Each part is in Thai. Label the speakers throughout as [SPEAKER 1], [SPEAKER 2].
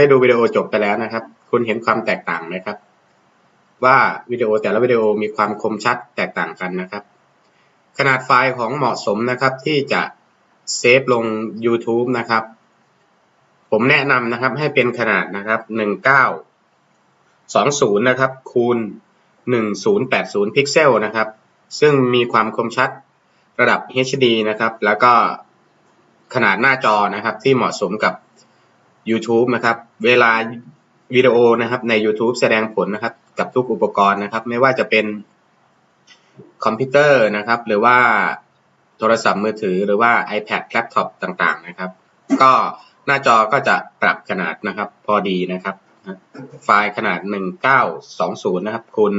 [SPEAKER 1] ได้ดูวิดีโอจบไปแล้วนะครับ คุณเห็นความแตกต่างไหมครับ ว่าวิดีโอแต่ละวิดีโอมีความคมชัดแตกต่างกันนะครับ ขนาดไฟล์ของเหมาะสมนะครับที่จะเซฟลง YouTube นะครับ ผมแนะนำนะครับให้เป็นขนาดนะครับ1920นะครับคูณ1080 พิกเซลนะครับ ซึ่งมีความคมชัดระดับ HD นะครับ แล้วก็ขนาดหน้าจอนะครับที่เหมาะสมกับ YouTube นะครับ เวลาวิดีโอนะครับใน YouTube แสดงผลนะครับ กับทุกอุปกรณ์นะครับ ไม่ว่าจะเป็นคอมพิวเตอร์นะครับ หรือว่าโทรศัพท์มือถือ หรือว่า iPad แล็ปท็อปต่างๆ นะครับ ก็หน้าจอก็จะปรับขนาดนะครับ พอดีนะครับ ไฟล์ขนาด 1920 นะครับคูณ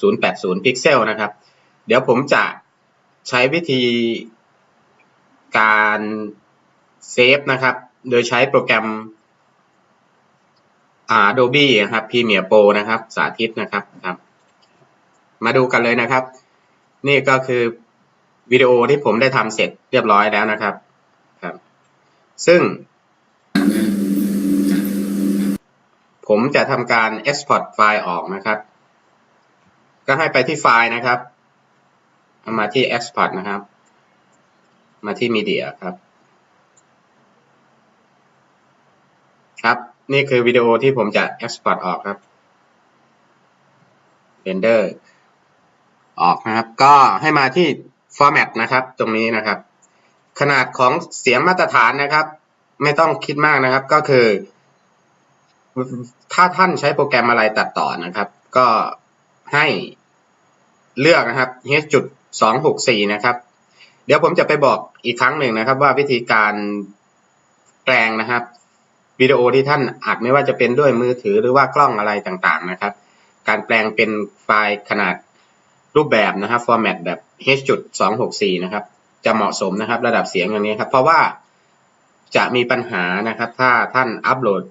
[SPEAKER 1] 1080 พิกเซลนะครับ เดี๋ยวผมจะใช้วิธีการเซฟนะครับ โดยใช้โปรแกรม Adobe นะครับ Premiere Pro นะครับ สาธิตนะครับครับ มาดูกันเลยนะครับ นี่ก็คือวิดีโอที่ผมได้ทำเสร็จเรียบร้อยแล้วนะครับครับ ซึ่ง ผมจะทำการ export ไฟล์ออกนะครับ ก็ให้ไปที่ไฟล์นะครับ มาที่ export นะครับ มาที่ media ครับ ครับนี่คือวิดีโอที่ผมจะ export ออกครับ render ออกนะครับ ก็ให้มาที่ format นะครับ ตรงนี้นะครับ ขนาดของเสียงมาตรฐานนะครับ ไม่ต้องคิดมากนะครับ ก็คือ ถ้าท่านใช้โปรแกรมอะไรตัดต่อนะครับ ก็ให้เลือกนะครับ h.264 นะครับ เดี๋ยวผมจะไปบอกอีกครั้งหนึ่งนะครับ ว่าวิธีการแปลงนะครับ วิดีโอที่ท่านอัดไม่ว่าจะเป็นด้วยมือถือหรือว่ากล้องอะไรต่างๆนะครับ การแปลงเป็นไฟล์ขนาดรูปแบบนะครับ format แบบ h.264 นะครับจะเหมาะสมนะครับระดับเสียงอย่างนี้ครับ เพราะว่าจะมีปัญหานะครับ ถ้าท่านอัปโหลด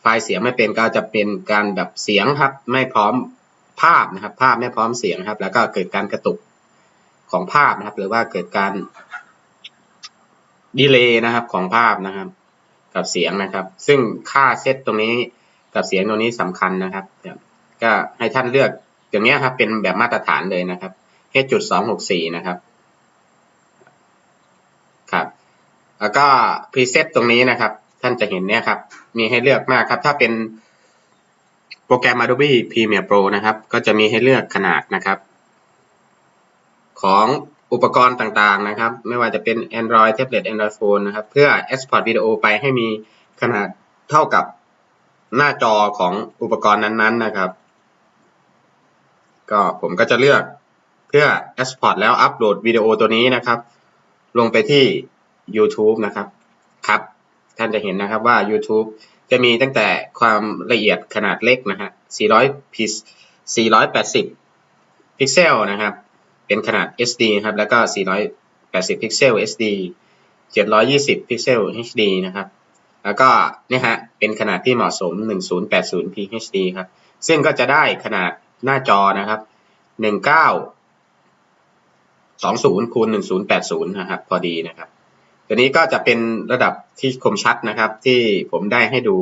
[SPEAKER 1] ไฟล์เสียงไม่เป็นก็จะเป็นการแบบเสียงครับ ไม่พร้อมภาพนะครับ ภาพไม่พร้อมเสียงครับ แล้วก็เกิดการกระตุกของภาพนะครับ หรือว่าเกิดการดีเลย์นะครับของภาพนะครับ กับเสียงนะครับ ซึ่งค่าเซตตรงนี้กับเสียงตรงนี้สำคัญนะครับ ก็ให้ท่านเลือกอย่างนี้ครับเป็นแบบมาตรฐานเลยนะครับ H.264 นะครับครับ แล้วก็ preset ตรงนี้นะครับ ท่านจะเห็นเนี่ยครับ มีให้เลือกมากครับ ถ้าเป็นโปรแกรม Adobe Premiere Pro นะครับ ก็จะมีให้เลือกขนาดนะครับ ของ อุปกรณ์ต่างๆนะครับ ไม่ว่าจะเป็น Android Tablet Android Phone นะครับ เพื่อ export วิดีโอไปให้มีขนาดเท่ากับหน้าจอของอุปกรณ์นั้นๆนะครับ ก็ผมก็จะเลือกเพื่อ export แล้วอัปโหลดวิดีโอตัวนี้นะครับ ลงไปที่ YouTube นะครับครับ ท่านจะเห็นนะครับว่า YouTube จะมีตั้งแต่ความละเอียดขนาดเล็กนะฮะ400พิ480 พิกเซลนะครับ เป็นขนาด SD นะครับ แล้วก็ 480 พิกเซล SD 720 พิกเซล HD นะครับ แล้วก็เนี่ยฮะ เป็นขนาดที่เหมาะสม 1080p HD ครับ ซึ่งก็จะได้ขนาดหน้าจอนะครับ 1920คูณ1080 นะครับ พอดีนะครับ ตัวนี้ก็จะเป็นระดับที่คมชัดนะครับ ที่ผมได้ให้ดู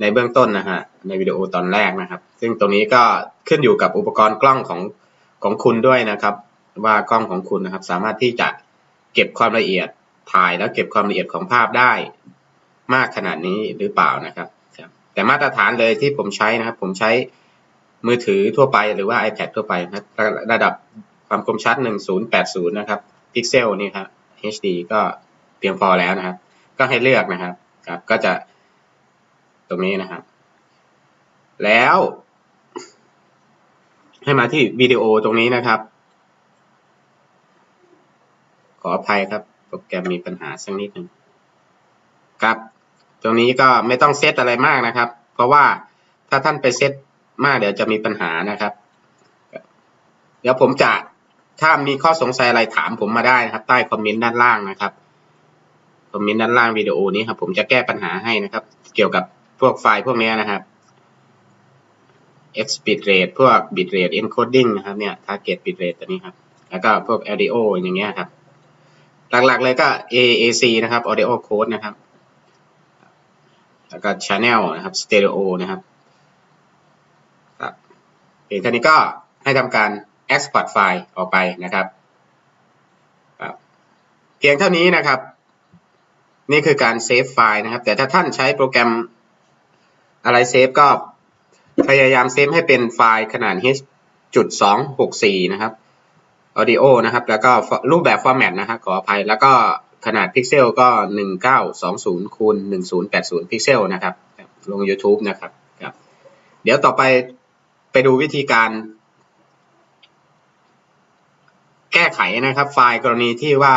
[SPEAKER 1] ในเบื้องต้นนะฮะ ในวิดีโอตอนแรกนะครับ ซึ่งตรงนี้ก็ขึ้นอยู่กับอุปกรณ์กล้องของ ของคุณด้วยนะครับ ว่ากล้องของคุณนะครับ สามารถที่จะเก็บความละเอียดถ่ายแล้วเก็บความละเอียดของภาพได้มากขนาดนี้หรือเปล่านะครับแต่มาตรฐานเลยที่ผมใช้นะครับ ผมใช้มือถือทั่วไปหรือว่า iPad ทั่วไปนะรระดับความคมชัด 1080 นะครับ พิกเซลนี่ครับ HD ก็เพียงพอแล้วนะครับ ก็ให้เลือกนะครับครับ ก็จะตรงนี้นะครับ แล้ว ให้มาที่วิดีโอตรงนี้นะครับ ขออภัยครับ โปรแกรมมีปัญหาสักนิดหนึ่งครับ ตรงนี้ก็ไม่ต้องเซตอะไรมากนะครับ เพราะว่าถ้าท่านไปเซตมากเดี๋ยวจะมีปัญหานะครับ เดี๋ยวผมจะถ้ามีข้อสงสัยอะไรถามผมมาได้นะครับ ใต้คอมเมนต์ด้านล่างนะครับคอมเมนต์ด้านล่างวิดีโอนี้ครับผมจะแก้ปัญหาให้นะครับ เกี่ยวกับพวกไฟล์พวกนี้นะครับ x bit rate พวก bit rate encoding นะครับเนี่ย target bit rate ตัวนี้ครับ แล้วก็พวก audio อย่างเงี้ยครับ หลักๆเลยก็ AAC นะครับ audio code นะครับ แล้วก็ channel นะครับ stereo นะครับครับเพียงเท่านี้ก็ให้ทำการ export ไฟล์ออกไปนะครับครับ เพียงเท่านี้นะครับ นี่คือการเซฟไฟล์นะครับ แต่ถ้าท่านใช้โปรแกรมอะไรเซฟก็ พยายามเซฟให้เป็นไฟล์ขนาด h.264 นะครับ audio นะครับ แล้วก็รูปแบบ format นะครับขออภัย แล้วก็ขนาดพิกเซลก็1920คูณ1080พิกเซลนะครับ ลง YouTube นะครับครับ เดี๋ยวต่อไปไปดูวิธีการแก้ไขนะครับ ไฟล์กรณีที่ว่า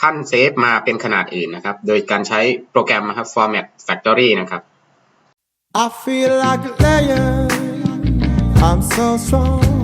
[SPEAKER 1] ท่านเซฟมาเป็นขนาดอื่นนะครับ โดยการใช้โปรแกรมนะครับ Format Factory นะครับ
[SPEAKER 2] I feel like a lion. I'm so strong.